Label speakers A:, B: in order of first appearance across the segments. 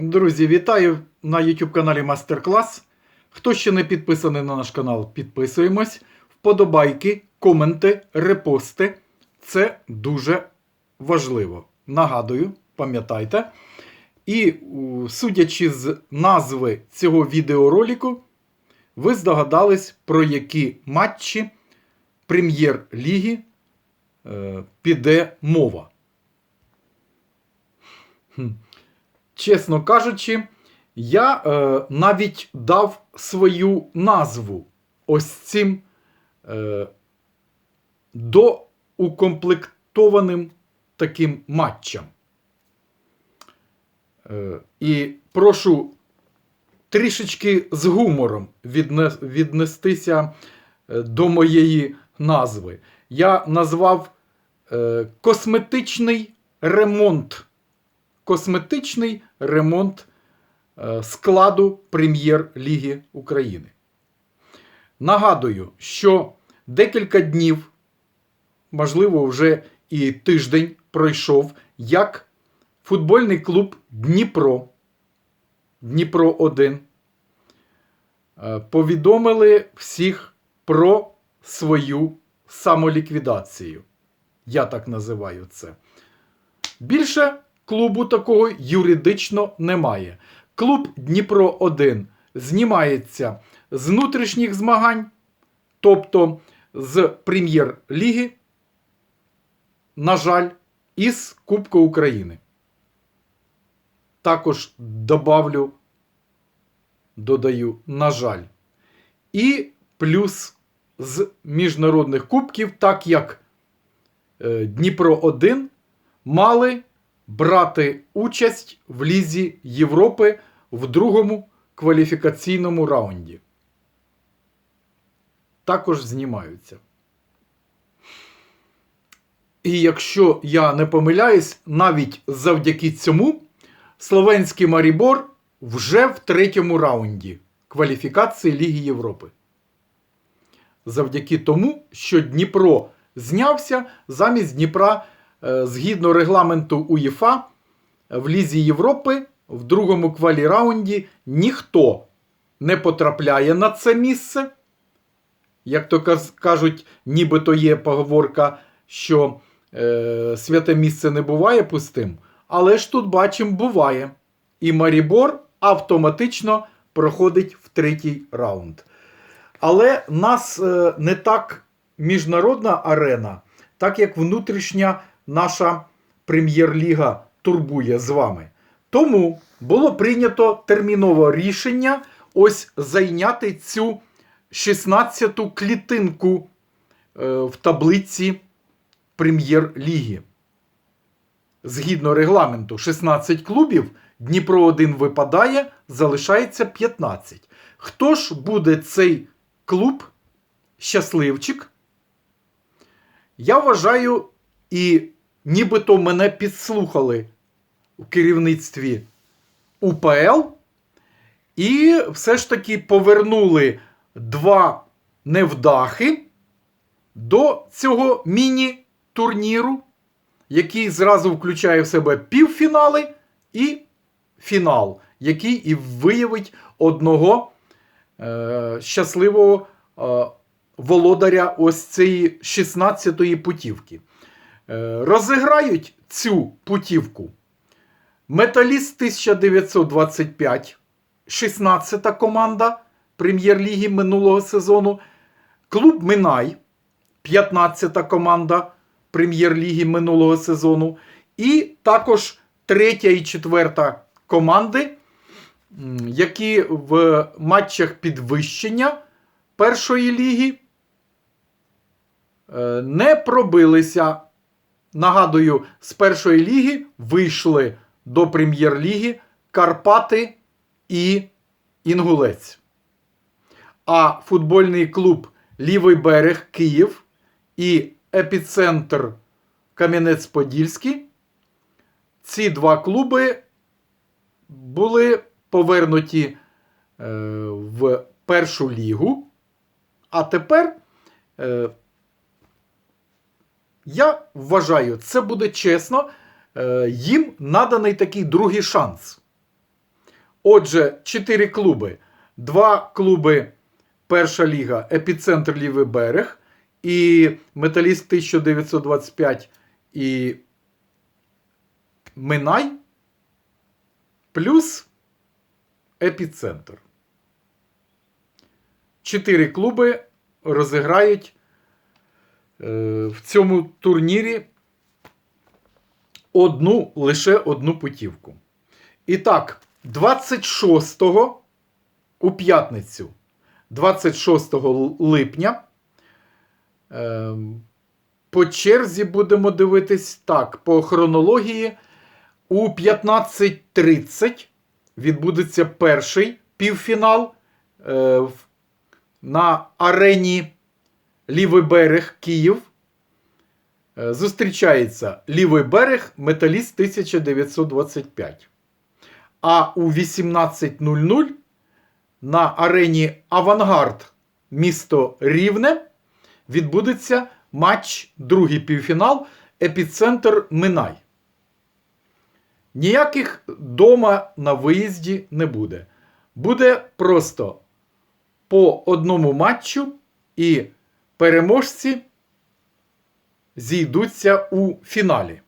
A: Друзі, вітаю на YouTube каналі Мастер Клас. Хто ще не підписаний на наш канал, підписуємось. Вподобайки, коменти, репости. Це дуже важливо. Нагадую, пам'ятайте. І судячи з назви цього відеоролику, ви здогадались, про які матчі прем'єр-ліги е, піде мова. Чесно кажучи, я е, навіть дав свою назву ось цим е, доукомплектованим таким матчам. Е, і прошу трішечки з гумором відне, віднестися е, до моєї назви. Я назвав е, косметичний ремонт косметичний ремонт е, складу Прем'єр-ліги України. Нагадую, що декілька днів, можливо, вже і тиждень пройшов, як футбольний клуб Дніпро, Дніпро 1 е, повідомили всіх про свою самоліквідацію. Я так називаю це. Більше клубу такого юридично немає. Клуб Дніпро 1 знімається з внутрішніх змагань, тобто з прем'єр-ліги, на жаль, із Кубка України. Також добавлю, додаю, на жаль. І плюс з міжнародних кубків, так як е, Дніпро 1 мали брати участь в Лізі Європи в другому кваліфікаційному раунді. Також знімаються. І якщо я не помиляюсь, навіть завдяки цьому словенський Марібор вже в третьому раунді кваліфікації Ліги Європи. Завдяки тому, що Дніпро знявся замість Дніпра згідно регламенту УЄФА в Лізі Європи в другому квалі-раунді ніхто не потрапляє на це місце. Як то кажуть, нібито є поговорка, що е, святе місце не буває пустим. Але ж тут бачимо, буває. І Марібор автоматично проходить в третій раунд. Але нас е, не так міжнародна арена, так як внутрішня наша прем'єр-ліга турбує з вами. Тому було прийнято термінове рішення ось зайняти цю 16-ту клітинку е, в таблиці прем'єр-ліги. Згідно регламенту, 16 клубів, Дніпро 1 випадає, залишається 15. Хто ж буде цей клуб щасливчик? Я вважаю і нібито мене підслухали у керівництві УПЛ, і все ж таки повернули два невдахи до цього міні-турніру, який зразу включає в себе півфінали і фінал, який і виявить одного е, щасливого е, володаря ось цієї 16-ї путівки. Е, розіграють цю путівку. Металіст 1925, 16-та команда Прем'єр-ліги минулого сезону. Клуб Минай, 15-та команда Прем'єр-ліги минулого сезону. І також третя і четверта команди, які в матчах підвищення першої ліги е, не пробилися Нагадую, з першої ліги вийшли до прем'єр-ліги Карпати і Інгулець. А футбольний клуб Лівий берег Київ і епіцентр Кам'янець-Подільський. Ці два клуби були повернуті е, в першу лігу. А тепер е, я вважаю, це буде чесно, е, їм наданий такий другий шанс. Отже, 4 клуби. Два клуби Перша ліга, епіцентр лівий берег і Металіст 1925 і Минай. Плюс епіцентр. Чотири клуби розіграють в цьому турнірі одну лише одну путівку. І так, 26-го у п'ятницю, 26 липня. е, По черзі будемо дивитись так, по хронології. У 15.30 відбудеться перший півфінал е, на арені Лівий берег Київ. Е, Зустрічається Лівий берег Металіст 1925. А у 18.00 на арені Авангард місто Рівне відбудеться матч, другий півфінал, епіцентр Минай. Ніяких дома на виїзді не буде. Буде просто по одному матчу, і переможці зійдуться у фіналі.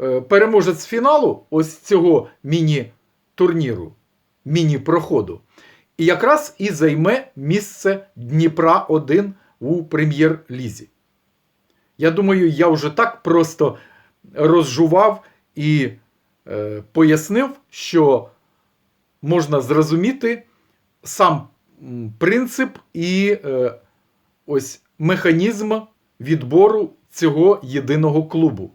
A: Е, Переможець фіналу ось цього міні-турніру, міні-проходу. І якраз і займе місце Дніпра 1 у прем'єр-лізі. Я думаю, я вже так просто розжував і е, пояснив, що можна зрозуміти сам принцип і е, ось механізм відбору цього єдиного клубу.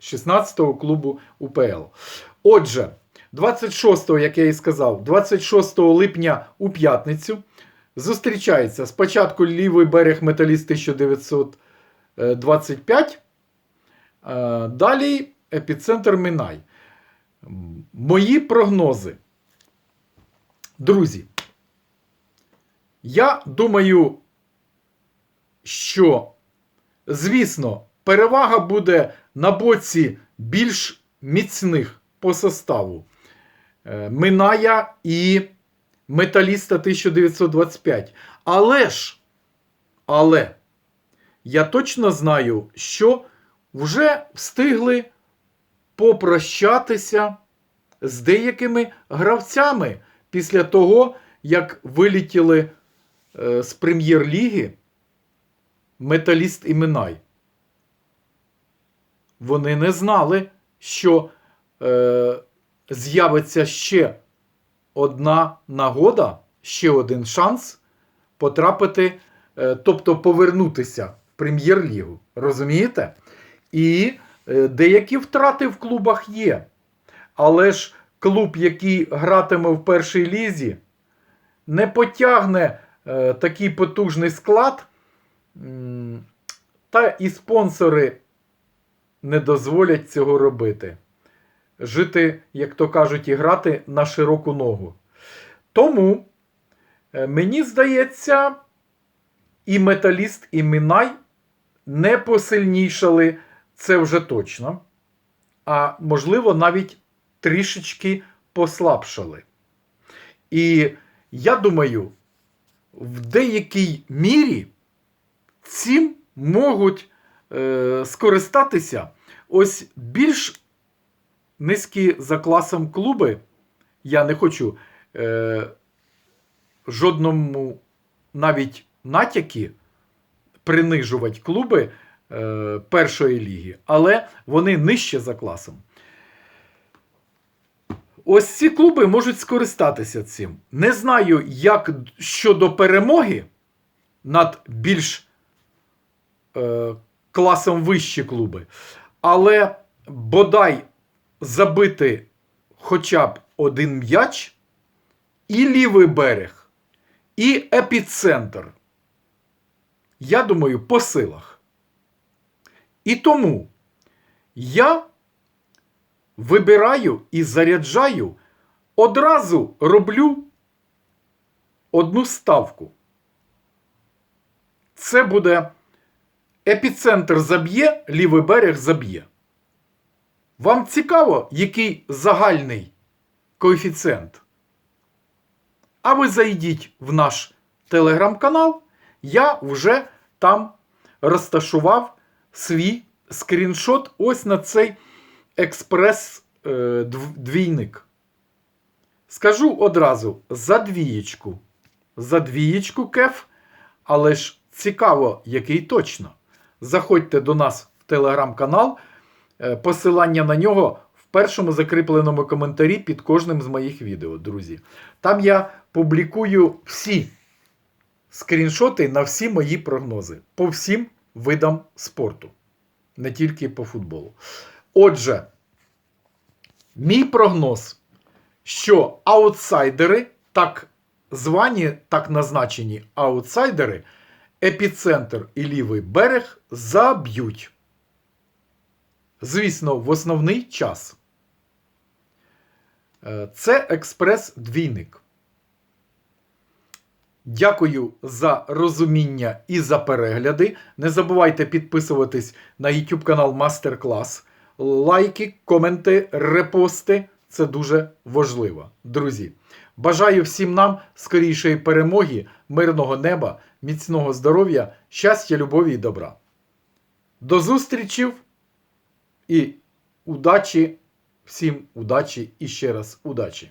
A: 16-го клубу УПЛ. Отже, 26-го, як я і сказав, 26 липня у п'ятницю зустрічається спочатку лівий берег Металіст 1925, е, далі епіцентр Минай. Мої прогнози. Друзі, я думаю, що, звісно, перевага буде на боці більш міцних по составу е, Миная і Металіста 1925. Але ж, але я точно знаю, що вже встигли попрощатися з деякими гравцями після того, як вилетіли е, з прем'єр-ліги Металіст і Минай. Вони не знали, що е, з'явиться ще одна нагода, ще один шанс потрапити, е, тобто повернутися в прем'єр-лігу. Розумієте? І е, деякі втрати в клубах є. Але ж клуб, який гратиме в першій лізі, не потягне е, такий потужний склад, та і спонсори не дозволять цього робити. Жити, як то кажуть, і грати на широку ногу. Тому, е, мені здається, і металіст, і Мінай не посильнішали, це вже точно. А можливо, навіть трішечки послабшали. І я думаю, в деякій мірі цим можуть е, скористатися ось більш низькі за класом клуби. Я не хочу е, жодному навіть натяки принижувати клуби е, першої ліги, але вони нижче за класом. Ось ці клуби можуть скористатися цим. Не знаю, як щодо перемоги над більш е, класом вищі клуби, але бодай забити хоча б один м'яч, і лівий берег, і епіцентр. Я думаю, по силах. І тому я вибираю і заряджаю, одразу роблю одну ставку. Це буде епіцентр заб'є, лівий берег заб'є. Вам цікаво, який загальний коефіцієнт. А ви зайдіть в наш телеграм-канал, я вже там розташував свій скріншот ось на цей експрес-двійник. Скажу одразу за двієчку. За двієчку кеф, але ж цікаво, який точно. Заходьте до нас в телеграм-канал. Е, Посилання на нього в першому закріпленому коментарі під кожним з моїх відео, друзі. Там я публікую всі скріншоти на всі мої прогнози по всім видам спорту, не тільки по футболу. Отже, мій прогноз, що аутсайдери, так звані, так назначені аутсайдери, епіцентр і лівий берег заб'ють. Звісно, в основний час. Е, Це експрес-двійник. Дякую за розуміння і за перегляди. Не забувайте підписуватись на YouTube канал Мастер Клас. Лайки, коменти, репости це дуже важливо. Друзі, бажаю всім нам скорішої перемоги, мирного неба, міцного здоров'я, щастя, любові і добра. До зустрічів і удачі, всім удачі і ще раз удачі!